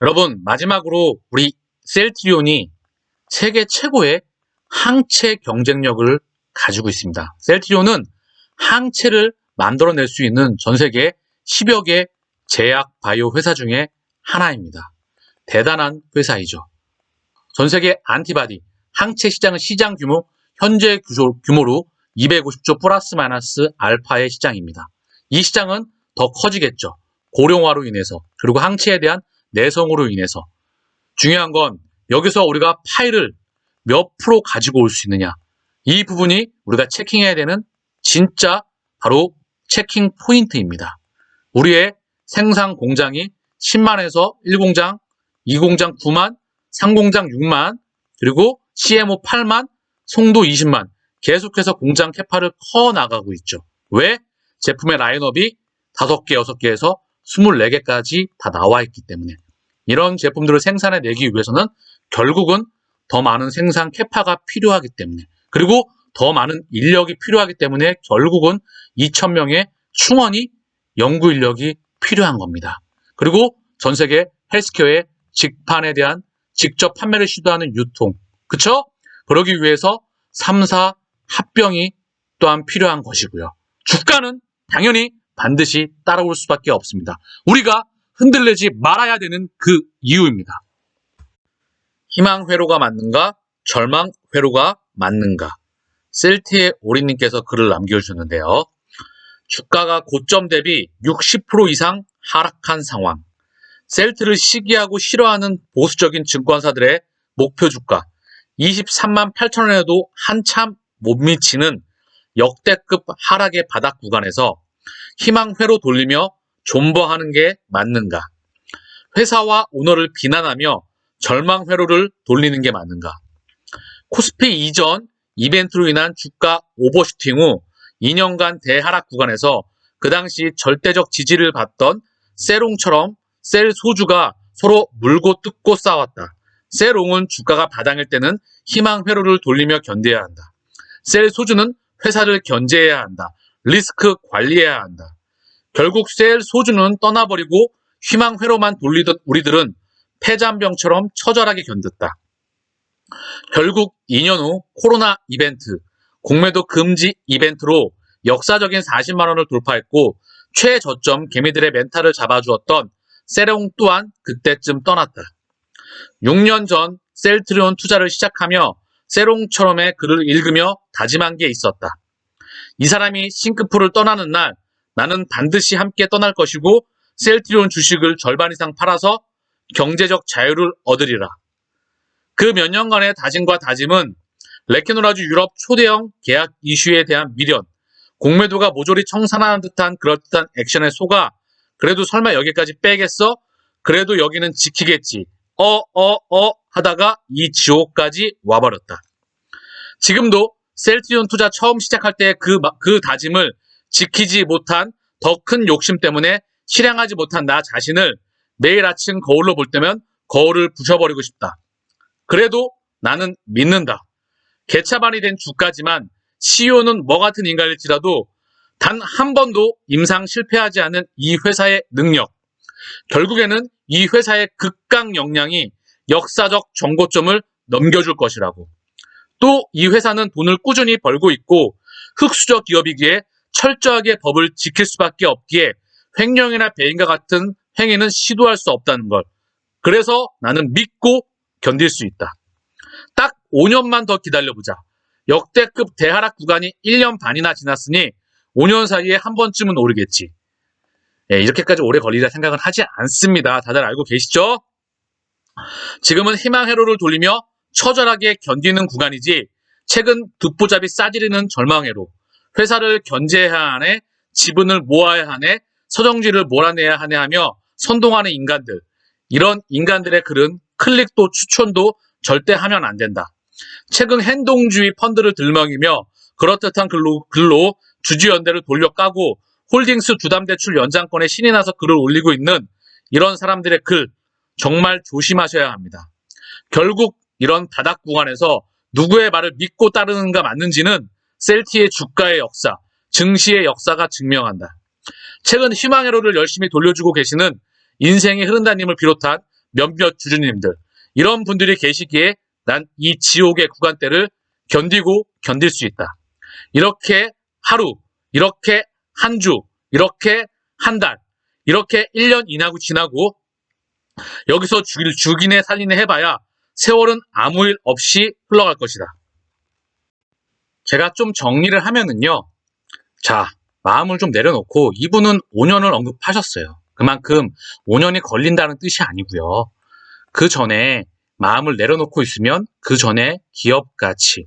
여러분, 마지막으로 우리 셀트리온이 세계 최고의 항체 경쟁력을 가지고 있습니다. 셀트리온은 항체를 만들어낼 수 있는 전 세계 10여 개 제약 바이오 회사 중에 하나입니다. 대단한 회사이죠. 전 세계 안티바디 항체 시장은 시장 규모 현재 규모로 250조 플러스 마이너스 알파의 시장입니다. 이 시장은 더 커지겠죠. 고령화로 인해서 그리고 항체에 대한 내성으로 인해서 중요한 건 여기서 우리가 파일을 몇 프로 가지고 올 수 있느냐 이 부분이 우리가 체킹해야 되는 진짜 바로 체킹 포인트입니다. 우리의 생산 공장이 10만에서 1공장, 2공장 9만, 3공장 6만, 그리고 CMO 8만, 송도 20만 계속해서 공장 캐파를 커 나가고 있죠. 왜? 제품의 라인업이 5개, 6개에서 24개까지 다 나와 있기 때문에 이런 제품들을 생산해 내기 위해서는 결국은 더 많은 생산 캐파가 필요하기 때문에 그리고 더 많은 인력이 필요하기 때문에 결국은 2,000명의 충원이 연구 인력이 필요한 겁니다. 그리고 전 세계 헬스케어의 직판에 대한 직접 판매를 시도하는 유통. 그쵸? 그러기 위해서 3사 합병이 또한 필요한 것이고요. 주가는 당연히 반드시 따라올 수밖에 없습니다. 우리가 흔들리지 말아야 되는 그 이유입니다. 희망 회로가 맞는가? 절망 회로가 맞는가? 셀티의 오리님께서 글을 남겨주셨는데요. 주가가 고점 대비 60% 이상 하락한 상황. 셀트를 시기하고 싫어하는 보수적인 증권사들의 목표 주가 23만 8천 원에도 한참 못 미치는 역대급 하락의 바닥 구간에서 희망 회로 돌리며 존버하는 게 맞는가? 회사와 오너를 비난하며 절망 회로를 돌리는 게 맞는가? 코스피 이전 이벤트로 인한 주가 오버슈팅 후 2년간 대하락 구간에서 그 당시 절대적 지지를 받던 세롱처럼 셀 소주가 서로 물고 뜯고 싸웠다. 셀롱은 주가가 바닥일 때는 희망 회로를 돌리며 견뎌야 한다. 셀 소주는 회사를 견제해야 한다. 리스크 관리해야 한다. 결국 셀 소주는 떠나버리고 희망 회로만 돌리던 우리들은 폐잔병처럼 처절하게 견뎠다. 결국 2년 후 코로나 이벤트, 공매도 금지 이벤트로 역사적인 40만 원을 돌파했고 최저점 개미들의 멘탈을 잡아주었던 세롱 또한 그때쯤 떠났다. 6년 전 셀트리온 투자를 시작하며 세롱처럼의 글을 읽으며 다짐한 게 있었다. 이 사람이 싱크풀을 떠나는 날 나는 반드시 함께 떠날 것이고 셀트리온 주식을 절반 이상 팔아서 경제적 자유를 얻으리라. 그 몇 년간의 다짐과 다짐은 레케노라주 유럽 초대형 계약 이슈에 대한 미련, 공매도가 모조리 청산하는 듯한 그럴듯한 액션에 속아 그래도 설마 여기까지 빼겠어? 그래도 여기는 지키겠지. 어, 어, 어 하다가 이 지옥까지 와버렸다. 지금도 셀트리온 투자 처음 시작할 때 그 그 다짐을 지키지 못한 더 큰 욕심 때문에 실행하지 못한 나 자신을 매일 아침 거울로 볼 때면 거울을 부셔버리고 싶다. 그래도 나는 믿는다. 개차반이 된 주가지만 CEO는 뭐 같은 인간일지라도 단 한 번도 임상 실패하지 않은 이 회사의 능력. 결국에는 이 회사의 극강 역량이 역사적 정고점을 넘겨줄 것이라고. 또 이 회사는 돈을 꾸준히 벌고 있고 흑수저 기업이기에 철저하게 법을 지킬 수밖에 없기에 횡령이나 배임과 같은 행위는 시도할 수 없다는 걸. 그래서 나는 믿고 견딜 수 있다. 딱 5년만 더 기다려보자. 역대급 대하락 구간이 1년 반이나 지났으니 5년 사이에 한 번쯤은 오르겠지. 예, 이렇게까지 오래 걸리라 생각은 하지 않습니다. 다들 알고 계시죠? 지금은 희망 회로를 돌리며 처절하게 견디는 구간이지 최근 듣보잡이 싸지르는 절망 회로. 회사를 견제해야 하네, 지분을 모아야 하네, 서정지를 몰아내야 하네 하며 선동하는 인간들. 이런 인간들의 글은 클릭도 추천도 절대 하면 안 된다. 최근 행동주의 펀드를 들먹이며 그렇듯한 글로, 글로 주주연대를 돌려 까고 홀딩스 주담대출 연장권에 신이 나서 글을 올리고 있는 이런 사람들의 글 정말 조심하셔야 합니다. 결국 이런 바닥 구간에서 누구의 말을 믿고 따르는가 맞는지는 셀티의 주가의 역사, 증시의 역사가 증명한다. 최근 희망회로를 열심히 돌려주고 계시는 인생이 흐른다님을 비롯한 몇몇 주주님들 이런 분들이 계시기에 난 이 지옥의 구간대를 견디고 견딜 수 있다. 이렇게 하루, 이렇게 한 주, 이렇게 한 달, 이렇게 1년 이나고 지나고 여기서 죽일, 죽이네 살리네 해봐야 세월은 아무 일 없이 흘러갈 것이다. 제가 좀 정리를 하면은요. 자, 마음을 좀 내려놓고 이분은 5년을 언급하셨어요. 그만큼 5년이 걸린다는 뜻이 아니고요. 그 전에 마음을 내려놓고 있으면 그 전에 기업 가치,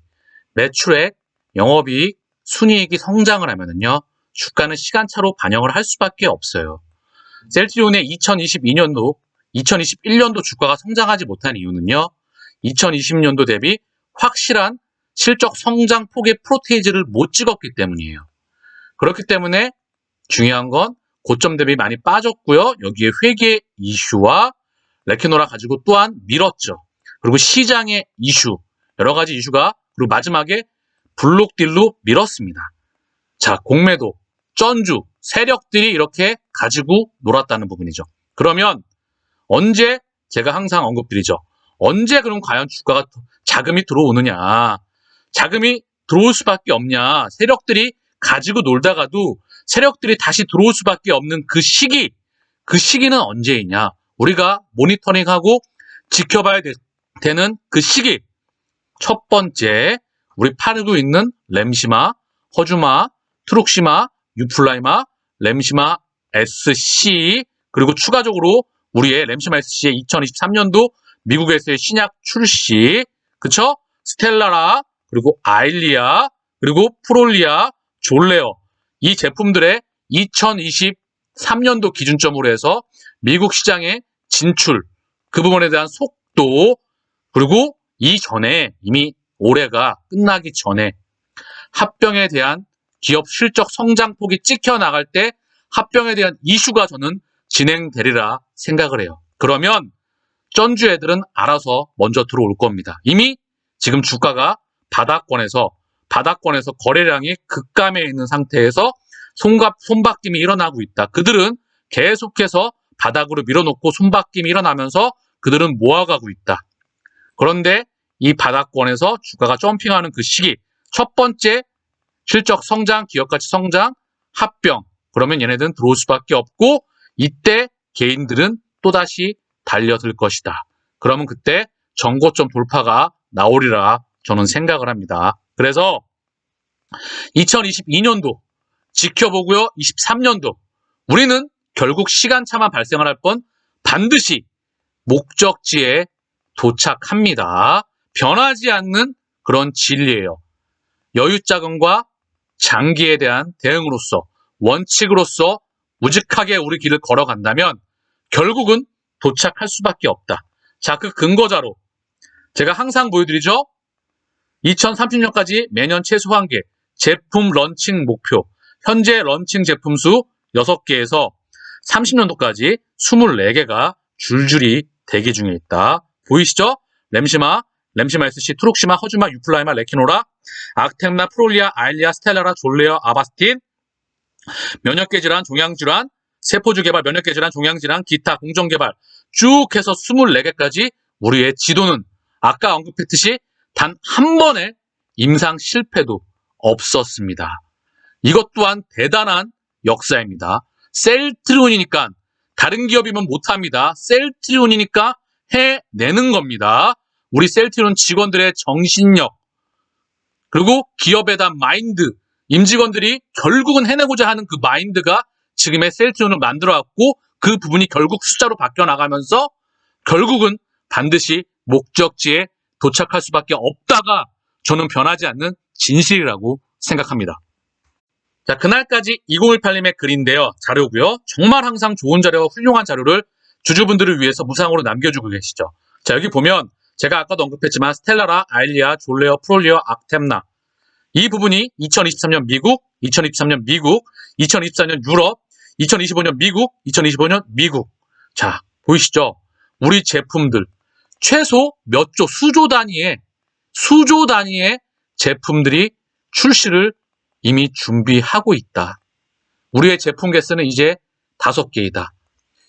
매출액, 영업이익, 순이익이 성장을 하면은요. 주가는 시간차로 반영을 할 수밖에 없어요. 셀트리온의 2022년도, 2021년도 주가가 성장하지 못한 이유는요. 2020년도 대비 확실한 실적 성장 폭의 프로테이지를 못 찍었기 때문이에요. 그렇기 때문에 중요한 건 고점 대비 많이 빠졌고요. 여기에 회계 이슈와 레키노라 가지고 또한 밀었죠. 그리고 시장의 이슈, 여러 가지 이슈가 그리고 마지막에 블록딜로 밀었습니다. 자, 공매도, 전주, 세력들이 이렇게 가지고 놀았다는 부분이죠. 그러면 언제 제가 항상 언급드리죠. 언제 그럼 과연 주가가 자금이 들어오느냐? 자금이 들어올 수밖에 없냐? 세력들이 가지고 놀다가도 세력들이 다시 들어올 수밖에 없는 그 시기, 그 시기는 언제이냐? 우리가 모니터링하고 지켜봐야 되, 되는 그 시기. 첫 번째, 우리 팔고 있는 램시마, 허주마, 트룩시마, 유플라이마, 램시마 SC, 그리고 추가적으로 우리의 램시마 SC의 2023년도 미국에서의 신약 출시, 그쵸? 스텔라라, 그리고 아일리아, 그리고 프롤리아, 졸레어. 이 제품들의 2023년도 기준점으로 해서 미국 시장의 진출, 그 부분에 대한 속도, 그리고 이전에 이미 올해가 끝나기 전에 합병에 대한 기업 실적 성장폭이 찍혀 나갈 때 합병에 대한 이슈가 저는 진행되리라 생각을 해요. 그러면 전주 애들은 알아서 먼저 들어올 겁니다. 이미 지금 주가가 바닥권에서 바닥권에서 거래량이 급감해 있는 상태에서 손갑, 손바뀜이 일어나고 있다. 그들은 계속해서 바닥으로 밀어놓고 손바뀜이 일어나면서 그들은 모아가고 있다. 그런데 이 바닥권에서 주가가 점핑하는 그 시기, 첫 번째 실적 성장, 기업가치 성장, 합병. 그러면 얘네들은 들어올 수밖에 없고 이때 개인들은 또다시 달려들 것이다. 그러면 그때 정고점 돌파가 나오리라 저는 생각을 합니다. 그래서 2022년도 지켜보고요. 23년도 우리는 결국 시간차만 발생을 할뻔 반드시 목적지에 도착합니다. 변하지 않는 그런 진리예요. 여유자금과 장기에 대한 대응으로서 원칙으로서 우직하게 우리 길을 걸어간다면 결국은 도착할 수밖에 없다. 자, 그 근거자로 제가 항상 보여드리죠. 2030년까지 매년 최소 한 개 제품 런칭 목표. 현재 런칭 제품 수 6개에서 30년도까지 24개가 줄줄이 대기 중에 있다. 보이시죠? 램시마, 램시마 SC, 트룩시마, 허주마, 유플라이마, 레키노라, 악템나, 프롤리아, 아일리아, 스텔라라, 졸레어, 아바스틴, 면역계 질환, 종양 질환, 세포주 개발, 면역계 질환, 종양 질환, 기타, 공정 개발 쭉 해서 24개까지 우리의 지도는 아까 언급했듯이 단 한 번의 임상 실패도 없었습니다. 이것 또한 대단한 역사입니다. 셀트리온이니까 다른 기업이면 못합니다. 셀트리온이니까 해내는 겁니다. 우리 셀트리온 직원들의 정신력 그리고 기업에 대한 마인드 임직원들이 결국은 해내고자 하는 그 마인드가 지금의 셀트리온을 만들어왔고 그 부분이 결국 숫자로 바뀌어 나가면서 결국은 반드시 목적지에 도착할 수밖에 없다가 저는 변하지 않는 진실이라고 생각합니다. 자, 그날까지 2018님의 글인데요. 자료고요. 정말 항상 좋은 자료와 훌륭한 자료를 주주분들을 위해서 무상으로 남겨주고 계시죠. 자, 여기 보면 제가 아까도 언급했지만 스텔라라, 아일리아, 졸레어, 프롤리어, 악템나 이 부분이 2023년 미국, 2023년 미국, 2024년 유럽, 2025년 미국, 2025년 미국. 자, 보이시죠? 우리 제품들 최소 몇 조, 수조 단위의 수조 단위의 제품들이 출시를 이미 준비하고 있다. 우리의 제품 개수는 이제 다섯 개이다.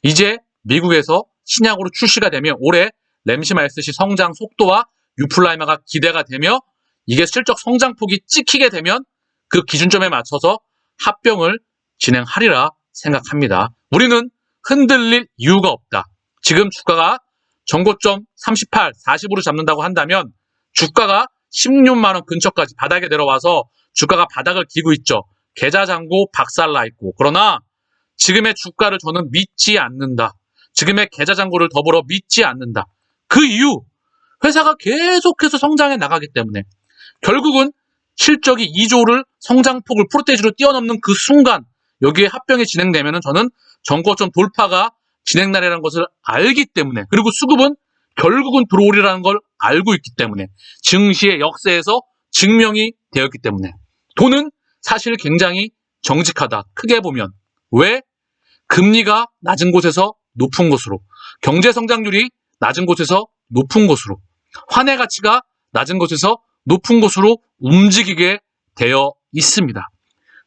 이제 미국에서 신약으로 출시가 되며 올해 램시마 SC 성장 속도와 유플라이마가 기대가 되며 이게 실적 성장폭이 찍히게 되면 그 기준점에 맞춰서 합병을 진행하리라 생각합니다. 우리는 흔들릴 이유가 없다. 지금 주가가 전고점 38, 40으로 잡는다고 한다면 주가가 16만 원 근처까지 바닥에 내려와서 주가가 바닥을 기고 있죠. 계좌 잔고 박살나 있고. 그러나 지금의 주가를 저는 믿지 않는다. 지금의 계좌 잔고를 더불어 믿지 않는다. 그 이유 회사가 계속해서 성장해 나가기 때문에 결국은 실적이 2조를 성장폭을 프로테이지로 뛰어넘는 그 순간 여기에 합병이 진행되면 저는 전고점 돌파가 진행날이라는 것을 알기 때문에 그리고 수급은 결국은 들어오리라는 걸 알고 있기 때문에 증시의 역사에서 증명이 되었기 때문에 돈은 사실 굉장히 정직하다. 크게 보면 왜 금리가 낮은 곳에서 높은 곳으로 경제 성장률이 낮은 곳에서 높은 곳으로 환의 가치가 낮은 곳에서 높은 곳으로 움직이게 되어 있습니다.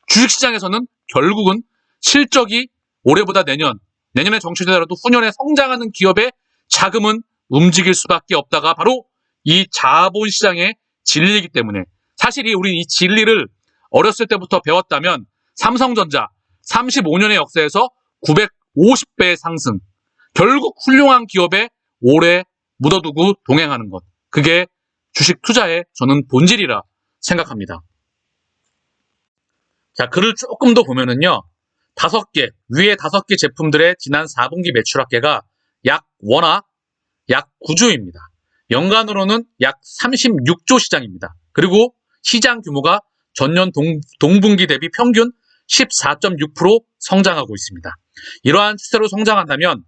주식시장에서는 결국은 실적이 올해보다 내년, 내년에 정치되더라도 후년에 성장하는 기업의 자금은 움직일 수밖에 없다가 바로 이 자본시장의 진리이기 때문에 사실 이 우리 이 진리를 어렸을 때부터 배웠다면 삼성전자 35년의 역사에서 950배의 상승 결국 훌륭한 기업에 오래 묻어두고 동행하는 것 그게 주식 투자의 저는 본질이라 생각합니다. 자 글을 조금 더 보면은요 다섯 개 위에 다섯 개 제품들의 지난 4분기 매출 합계가 약 원화 약 9조입니다. 연간으로는 약 36조 시장입니다. 그리고 시장 규모가 전년 동, 동분기 대비 평균 14.6% 성장하고 있습니다. 이러한 추세로 성장한다면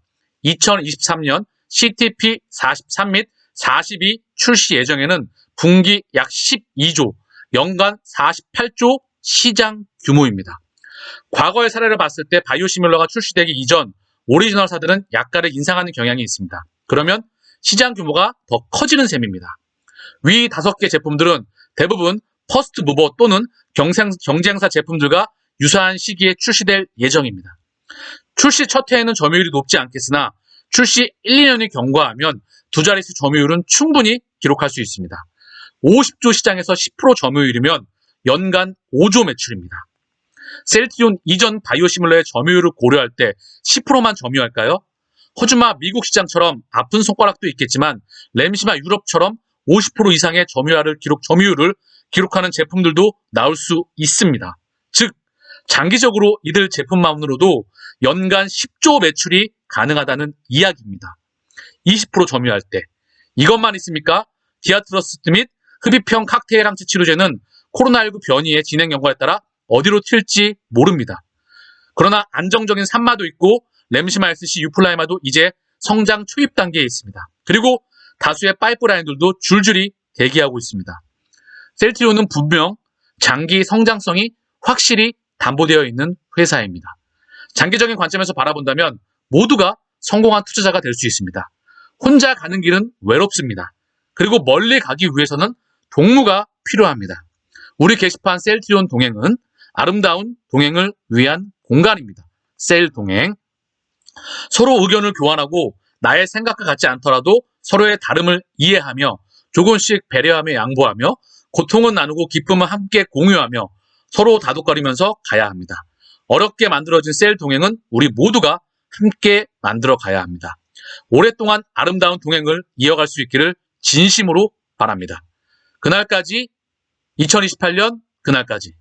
2023년 CTP 43 및 42 출시 예정에는 분기 약 12조, 연간 48조 시장 규모입니다. 과거의 사례를 봤을 때 바이오시밀러가 출시되기 이전 오리지널사들은 약가를 인상하는 경향이 있습니다. 그러면 시장 규모가 더 커지는 셈입니다. 위 다섯 개 제품들은 대부분 퍼스트 무버 또는 경생, 경쟁사 제품들과 유사한 시기에 출시될 예정입니다. 출시 첫 해에는 점유율이 높지 않겠으나 출시 1, 2년이 경과하면 두 자릿수 점유율은 충분히 기록할 수 있습니다. 50조 시장에서 10% 점유율이면 연간 5조 매출입니다. 셀트리온 이전 바이오 시뮬러의 점유율을 고려할 때 10%만 점유할까요? 허주마 미국 시장처럼 아픈 손가락도 있겠지만 램시마 유럽처럼 50% 이상의 점유율을 기록 점유율을 기록하는 제품들도 나올 수 있습니다. 즉 장기적으로 이들 제품만으로도 연간 10조 매출이 가능하다는 이야기입니다. 20% 점유할 때 이것만 있습니까? 디아트러스트 및 흡입형 칵테일 항체 치료제는 코로나19 변이의 진행 연과에 따라 어디로 튈지 모릅니다. 그러나 안정적인 산마도 있고 램시마 SC 유플라이마도 이제 성장 초입 단계에 있습니다. 그리고 다수의 파이프라인들도 줄줄이 대기하고 있습니다. 셀트리온은 분명 장기 성장성이 확실히 담보되어 있는 회사입니다. 장기적인 관점에서 바라본다면 모두가 성공한 투자자가 될 수 있습니다. 혼자 가는 길은 외롭습니다. 그리고 멀리 가기 위해서는 동무가 필요합니다. 우리 게시판 셀트리온 동행은 아름다운 동행을 위한 공간입니다. 셀 동행. 서로 의견을 교환하고 나의 생각과 같지 않더라도 서로의 다름을 이해하며 조금씩 배려하며 양보하며 고통은 나누고 기쁨은 함께 공유하며 서로 다독거리면서 가야 합니다. 어렵게 만들어진 셀 동행은 우리 모두가 함께 만들어 가야 합니다. 오랫동안 아름다운 동행을 이어갈 수 있기를 진심으로 바랍니다. 그날까지 2028년 그날까지